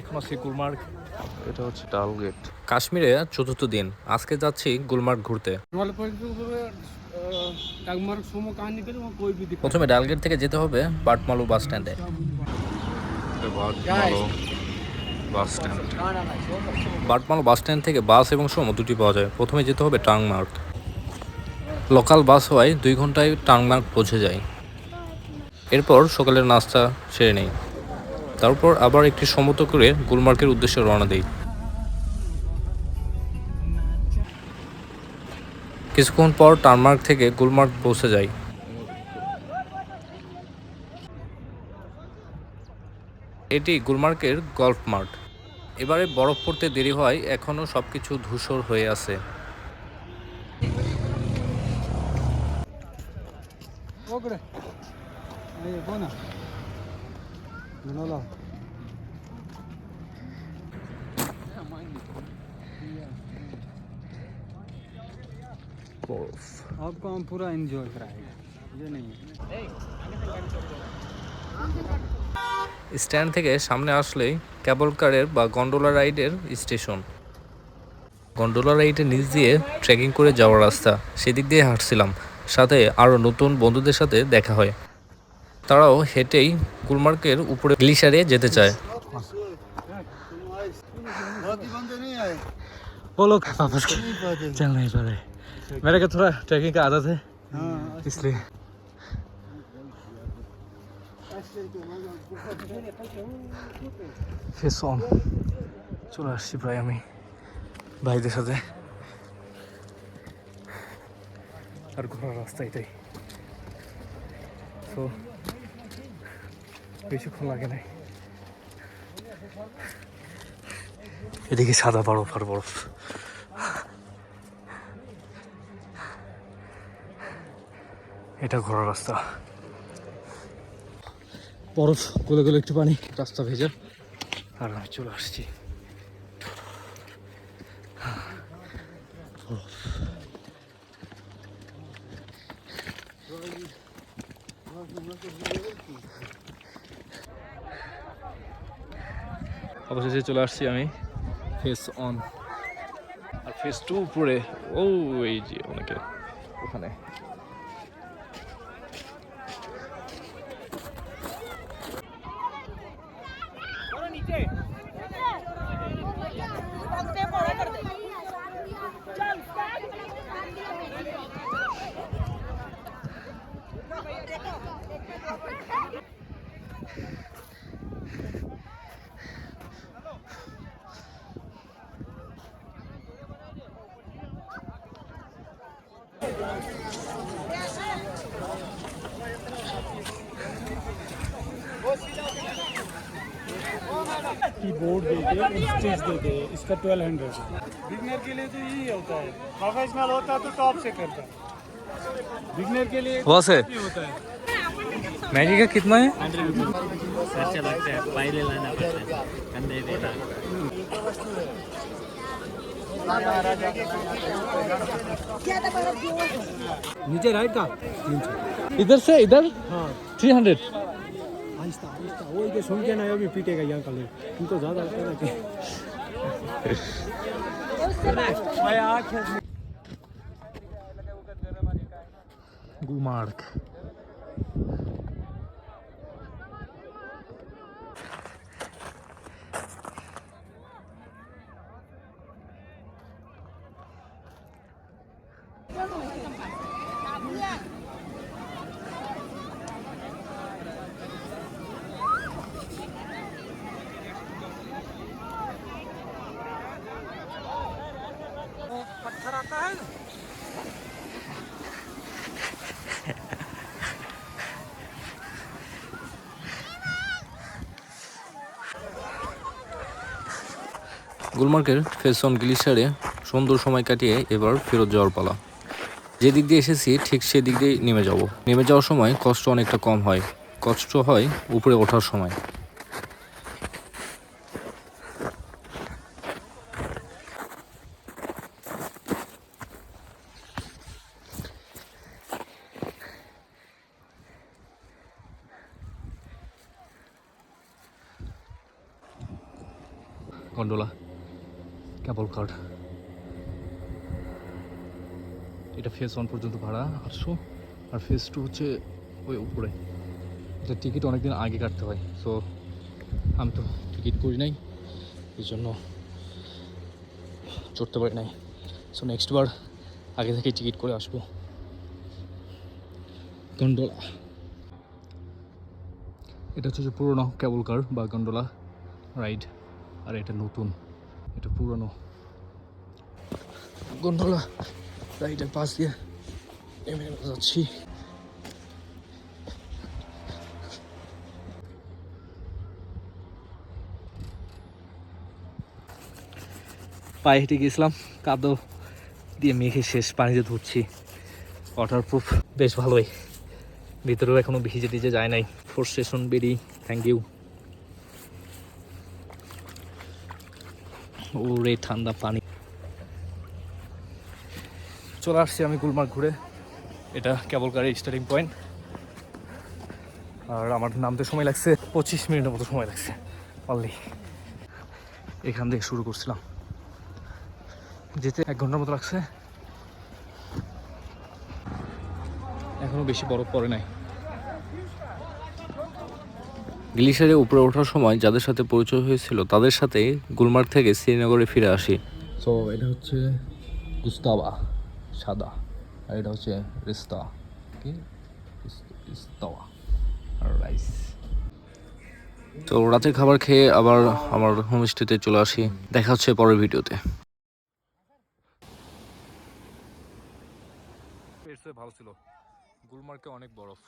এখনও আছি গুলমার্গ। এটা হচ্ছে ডাল গেট কাশ্মীরে চতুর্থ দিন। আজকে যাচ্ছি গুলমার্গ ঘুরতে। প্রথমে ডালগেট থেকে যেতে হবে বাটমালু বাস স্ট্যান্ডে। Batamaloo bus stand. থেকে বাস এবং সমো দুটি পাওয়া যায়। প্রথমে যেতে হবে টাংমার্গ। লোকাল বাস হওয়ায় দুই ঘন্টায় টাংমার্ক পৌঁছে যায়। এরপর সকালের নাস্তা সেরে নেই। তারপর আবার একটি সমত করে গুলমার্গের উদ্দেশ্যে রওনা দেই। কিছুক্ষণ পর টার্মার্ক থেকে গুলমার্গ পৌঁছে যাই। এটি গুলমার্গের গল্ফ মার্ট এবারে বরফ পড়তে দেরি হয় এখনও সবকিছু ধূসর হয়ে আছে। বোনা। ना म्हणाला বরফ आपको हम पूरा एंजॉय कराएगा ये नहीं है স্ট্যান্ড থেকে সামনে আসলেই ক্যাবল কারের বা গন্ডোলা রাইডের স্টেশন গন্ডোলা রাইডের নিচ দিয়ে ট্রেকিং করে যাওয়ার রাস্তা সেদিক দিয়ে হাঁটছিলাম সাথে আরও নতুন বন্ধুদের সাথে দেখা হয় তারাও হেঁটেই গুলমার্গের উপরে গ্লিশারে যেতে চায় वो लोग वापस चल नहीं पा रहे मेरे को थोड़ा ट्रैकिंग का आदत है इसलिए ফেস অন চলে আসছি প্রায় আমি ভাইদের সাথে আর ঘোরার রাস্তা এটাই তো বেশিক্ষণ লাগে নাই। এদিকে সাদা বরফ আর বরফ। এটা ঘোরার রাস্তা। বরফ, গলে গলে একটু পানি, রাস্তা ভেজা। আর আমি চলে আসছি। অবশেষে চলে আসছি আমি ফেস অন আর ফেস টু উপরে, ও, এই যে, অনেকে ওখানে। की बोर्ड दे दे स्टेज दे दे इसका ट्वेल्व हंड्रेड बिगनर के लिए तो यही होता है। प्रोफेशनल होता तो टॉप से करता। बिगनर के लिए वहाँ से। होता है। मैगी का कितना है? खर्चा लगता है पहले लाना पड़ता है। कंधे पे लाना नीचे राइट का? तीन सौ इधर से इधर? हाँ। Three hundred Aahista Aahista. वो इधर सुन के ना अभी पीटेगा यहाँ कल। तुमको ज़्यादा लगता है कि গুলমার্কের ফেসন গ্লিসারে সুন্দর সময় কাটিয়ে এবার ফেরত যাওয়ার পালা। যেদিক দিয়ে এসেছি, ঠিক সেদিক দিয়ে নেমে যাব। নেমে যাওয়ার সময় কষ্ট অনেকটা কম হয়। কষ্ট হয় উপরে ওঠার সময়। গন্ডোলা ক্যাবল কার্ড এটা ফেস ওয়ান পর্যন্ত ভাড়া আটশো, আর ফেস টু হচ্ছে ওই উপরে। এটা টিকিট অনেকদিন আগে কাটতে হয় সো আমি তো টিকিট করি নাই, এই জন্য চড়তে পারি নাই। সো নেক্সট বার আগে থেকে টিকিট করে আসব। গন্ডোলা এটা হচ্ছে পুরোনো ক্যাবল কার বা গন্ডোলা রাইড আর, এটা নতুন। এটা পুরনো। গন্ডোলা রাইডের পাশ দিয়ে নেমে যাচ্ছি। পায়ে হেঁটে গেছিলাম কাদো দিয়ে মেখে শেষ পানিতে ধুচ্ছি। ওয়াটারপ্রুফ বেশ ভালোই। ভিতরেও এখনও ভিজে টিজে যায় নাই। Four station very thank you ওরে ঠান্ডা পানি। চলে আসছি আমি গুলমার্গ ঘুরে। এটা কেবল গাড়ির স্টার্টিং পয়েন্ট আর আমার নামতে সময় লাগছে, পঁচিশ মিনিটের মতো সময় লাগছে অনলি এখান থেকে শুরু করছিলাম। যেতে এক ঘণ্টার মতো লাগছে। এখনও বেশি বরফ পড়ে নাই। গ্লিশারে উপরে ওঠার সময় যাদের সাথে পরিচয় হয়েছিল তাদের সাথে গুলমার্গ থেকে শ্রীনগরে ফিরে আসি। সো এটা হচ্ছে গুস্তাবা সাদা আর এটা হচ্ছে রিস্তা কি ইস্তাওয়া আর রাইস তো রাতে খাবার খেয়ে আবার আমার হোমস্টেতে চলে আসি। দেখা হচ্ছে পরের ভিডিওতে। ভালো ছিল। গুলমার্গে অনেক বরফ।